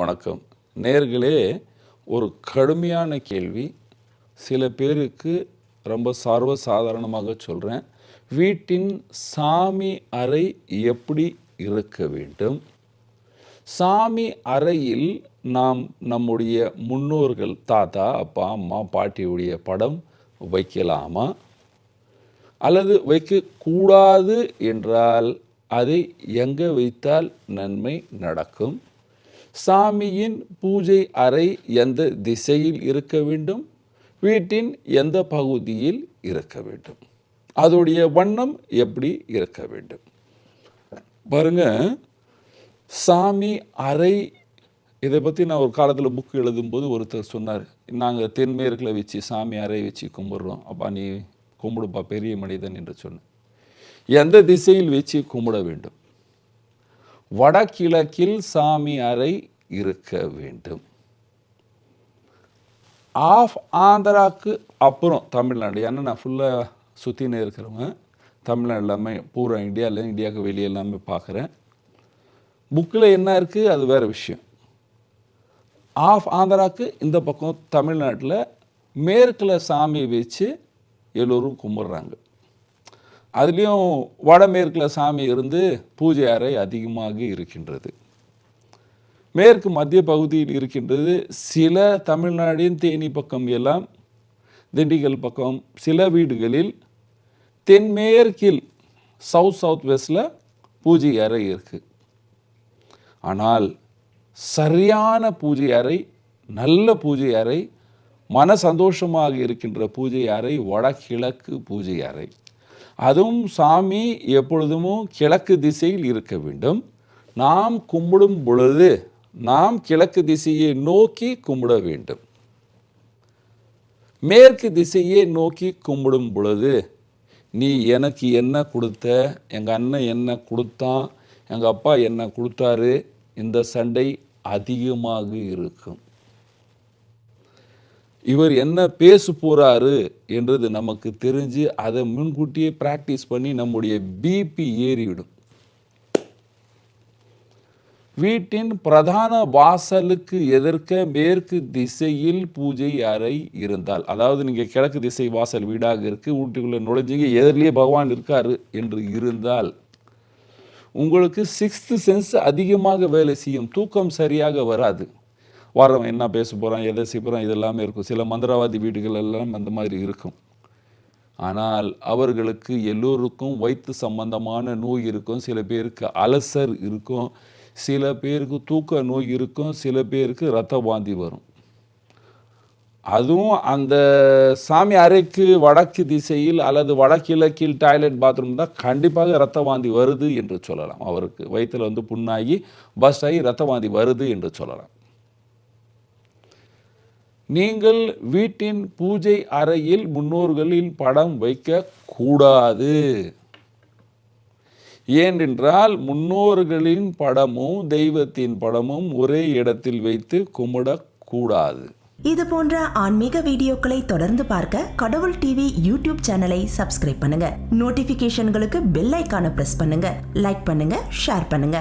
வணக்கம். நேர்களே ஒரு கடுமையான கேள்வி. சில பேருக்கு ரொம்ப சர்வ சாதாரணமாக சொல்கிறேன் வீட்டின் சாமி அறை எப்படி இருக்க வேண்டும்? சாமி அறையில் நாம் நம்முடைய முன்னோர்கள் தாத்தா அப்பா அம்மா பாட்டியுடைய படம் வைக்கலாமா? அல்லது வைக்கக்கூடாது என்றால் அதை எங்கே வைத்தால் நன்மை நடக்கும்? சாமியின் பூஜை அறை எந்த திசையில் இருக்க வேண்டும்? வீட்டின் எந்த பகுதியில் இருக்க வேண்டும்? அதோடைய வண்ணம் எப்படி இருக்க வேண்டும்? பாருங்க சாமி அறை இதை பற்றி நான் ஒரு காலத்தில் புக் எழுதும்போது ஒருத்தர் சொன்னார் நாங்கள் தென்மேற்கில் வச்சு சாமி அறை வச்சு கும்பிட்றோம். அப்பா நீ கும்பிடுப்பா பெரிய மனிதன் என்று சொன்னேன் எந்த திசையில் வச்சு கும்பிட வேண்டும்? வடகிழக்கில் சாமி அறை இருக்க வேண்டும். ஆஃப் ஆந்திராக்கு அப்புறம் தமிழ்நாடு. ஏன்னா நான் ஃபுல்லாக சுற்றினே இருக்கிறவங்க. தமிழ்நாடு எல்லாமே பூரா இந்தியாவில் இந்தியாவுக்கு வெளியே எல்லாமே பார்க்குறேன் புக்கில் என்ன இருக்குது அது வேறு விஷயம். ஆஃப் ஆந்திராக்கு இந்த பக்கம் தமிழ்நாட்டில் மேற்கில் சாமி வச்சு எல்லோரும் கும்பிட்றாங்க. அதுலேயும் வடமேற்கில் சாமி இருந்து பூஜை அறை அதிகமாக இருக்கின்றது. மேற்கு மத்திய பகுதியில் இருக்கின்றது. சில தமிழ்நாடின் தேனி பக்கம் எல்லாம் திண்டிகல் பக்கம் சில வீடுகளில் தென்மேற்கில் சவுத் சவுத் வெஸ்டில் பூஜை அறை இருக்குது ஆனால் சரியான பூஜை அறை நல்ல பூஜை அறை மன சந்தோஷமாக இருக்கின்ற பூஜை அறை வடகிழக்கு பூஜை அறை. அதுவும் சாமி எப்பொழுதுமோ கிழக்கு திசையில் இருக்க வேண்டும். நாம் கும்பிடும் பொழுது நாம் கிழக்கு திசையை நோக்கி கும்பிட வேண்டும். மேற்கு திசையை நோக்கி கும்பிடும் பொழுது நீ எனக்கு என்ன கொடுத்த? எங்கள் அண்ணன் என்ன கொடுத்தான்? எங்கள் அப்பா என்ன கொடுத்தாரு? இந்த சண்டை அதிகமாக இருக்கும். இவர் என்ன பேச போகிறாரு என்றது நமக்கு தெரிஞ்சு அதை முன்கூட்டியே ப்ராக்டிஸ் பண்ணி நம்முடைய பிபி ஏறிவிடும். வீட்டின் பிரதான வாசலுக்கு எதிர்க்க மேற்கு திசையில் பூஜை அறை இருந்தால் அதாவது நீங்கள் கிழக்கு திசை வாசல் வீடாக இருக்குது வீட்டுக்குள்ளே நுழைஞ்சிங்க எதிரிலேயே பகவான் இருக்காரு என்று இருந்தால் உங்களுக்கு சிக்ஸ்த்து சென்ஸ் அதிகமாக வேலை செய்யும் தூக்கம் சரியாக வராது. வாரம் என்ன பேச போகிறான் எதை செய்ய இது இதெல்லாமே இருக்கும். சில மந்திரவாதி வீடுகள் எல்லாம் அந்த மாதிரி இருக்கும். ஆனால் அவர்களுக்கு எல்லோருக்கும் வயிற்று சம்பந்தமான நோய் இருக்கும். சில பேருக்கு அலசர் இருக்கும். சில பேருக்கு தூக்க நோய் இருக்கும். சில பேருக்கு ரத்த வாந்தி வரும். அதுவும் அந்த சாமி அறைக்கு வடக்கு திசையில் அல்லது வடகிழக்கில் டாய்லெட் பாத்ரூம் தான் கண்டிப்பாக ரத்த வாந்தி வருது என்று சொல்லலாம். அவருக்கு வயிற்றில் வந்து புண்ணாகி பஸ் ஆகி ரத்த வாந்தி வருது என்று சொல்லலாம். நீங்கள் வீட்டின் பூஜை அறையில் முன்னோர்களின் படம் வைக்க கூடாது ஏனென்றால் முன்னோர்களின் படமும் தெய்வத்தின் படமும் ஒரே இடத்தில் வைத்து கும்பிடக்கூடாது. இது போன்ற ஆன்மீக வீடியோக்களை தொடர்ந்து பார்க்க கடவுள் டிவி யூடியூப் சேனலை சப்ஸ்கிரைப் பண்ணுங்க. நோட்டிபிகேஷன்களுக்கு பெல் ஐக்கான பிரஸ் பண்ணுங்க. லைக் பண்ணுங்க ஷேர் பண்ணுங்க.